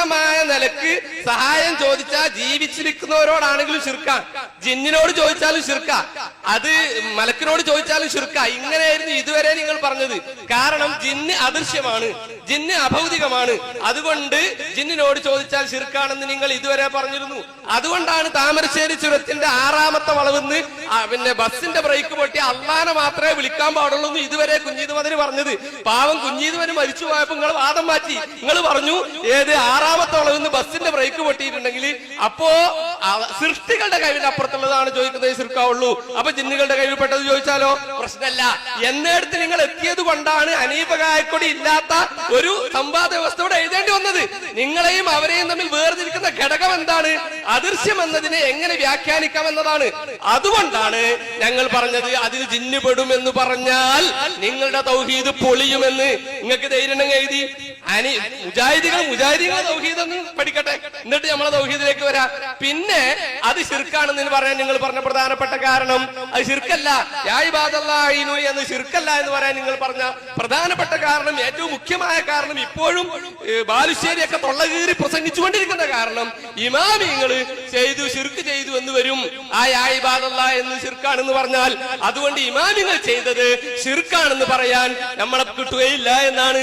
ഭൗതികമായ നിലയ്ക്ക് സഹായം ചോദിച്ചാൽ ജീവിച്ചിരിക്കുന്നവരോടാണെങ്കിലും ശിർക്ക. ജിന്നിനോട് ചോദിച്ചാലും ശിർക്ക. അത് മലക്കിനോട് ചോദിച്ചാലും ശിർക്ക. ഇങ്ങനെയായിരുന്നു ഇതുവരെ നിങ്ങൾ പറഞ്ഞത്. കാരണം ജിന്ന് അദൃശ്യമാണ്. ജിന്ന് അഭൗതികമാണ്. അതുകൊണ്ട് ജിന്നിനോട് ചോദിച്ചാൽ ശിർക്കാണെന്ന് നിങ്ങൾ ഇതുവരെ പറഞ്ഞിരുന്നു. അതുകൊണ്ടാണ് താമരശ്ശേരി ചുരത്തിന്റെ ആറാമത്തെ വളവെന്ന് പിന്നെ ബസിന്റെ ബ്രേക്ക് പൊട്ടി അള്ളാനെ മാത്രമേ വിളിക്കാൻ പാടുള്ളൂ എന്ന് ഇതുവരെ കുഞ്ഞീത് മതിന് പറഞ്ഞത്. പാവം കുഞ്ഞീത് മതി മരിച്ചു പോയപ്പോ നിങ്ങൾ വാദം മാറ്റി. നിങ്ങൾ പറഞ്ഞു ഏത് ആറാമത്തെ വളവെന്ന് ബസിന്റെ ബ്രേക്ക് പൊട്ടിയിട്ടുണ്ടെങ്കിൽ അപ്പോ സൃഷ്ടികളുടെ കഴിവിന് അപ്പുറത്തുള്ളതാണ് ചോദിക്കുന്നത് ശിർക്കാവുള്ളൂ അപ്പൊ ജിന്നുകളുടെ കഴിവിൽ പെട്ടത് ചോദിച്ചാലോ? പ്രശ്നമല്ല എന്നിടത്ത് നിങ്ങൾ എത്തിയത് കൊണ്ടാണ് അനീപകായക്കൊടി ഇല്ലാത്ത ഒരു സംവാദ വ്യവസ്ഥ ഇവിടെ എഴുതേണ്ടി വന്നത് നിങ്ങളെയും അവരെയും തമ്മിൽ വേർതിരിക്കുന്ന ഘടകം എന്താണ്? അദൃശ്യം എന്നതിനെ എങ്ങനെ വ്യാഖ്യാനിക്കാം എന്നതാണ്. അതുകൊണ്ടാണ് ഞങ്ങൾ പറഞ്ഞത് അതിൽ ജിന്നുപെടും എന്ന് പറഞ്ഞാൽ നിങ്ങളുടെ തൗഹീദ് പൊളിയുമെന്ന്. നിങ്ങൾക്ക് ധൈര്യം എഴുതി. അനി മുജാഹിദികൾ മുജാഹിദികളെ തൗഹീദ് എന്ന് പഠിക്കട്ടെ. എന്നിട്ട് നമ്മളെ തൗഹീദിലേക്ക് വരാം. പിന്നെ അത് ശിർക്കാണെന്ന് പറയാൻ നിങ്ങൾ പറഞ്ഞ പ്രധാനപ്പെട്ട കാരണം. അത് ശിർക്കല്ല. യായിബാദല്ലാഹിനു എന്ന് ശിർക്കല്ല എന്ന് പറയാൻ നിങ്ങൾ പറഞ്ഞ പ്രധാനപ്പെട്ട കാരണം ഏറ്റവും മുഖ്യമായ കാരണം ഇപ്പോഴും ഏ, ബാലുശ്ശേരിയൊക്കെ തൊള്ളകീറി പ്രസംഗിച്ചുകൊണ്ടിരിക്കുന്ന കാരണം ഇമാമിങ്ങൾ ചെയ്തു ശിർക്ക് ചെയ്തു എന്ന് വരും. ആ എന്ന് ശിർക്കാണെന്ന് പറഞ്ഞാൽ അതുകൊണ്ട് ഇമാമിങ്ങൾ ചെയ്തത് ശിർക്കാണെന്ന് പറയാൻ നമ്മളെ കിട്ടുകയില്ല എന്നാണ്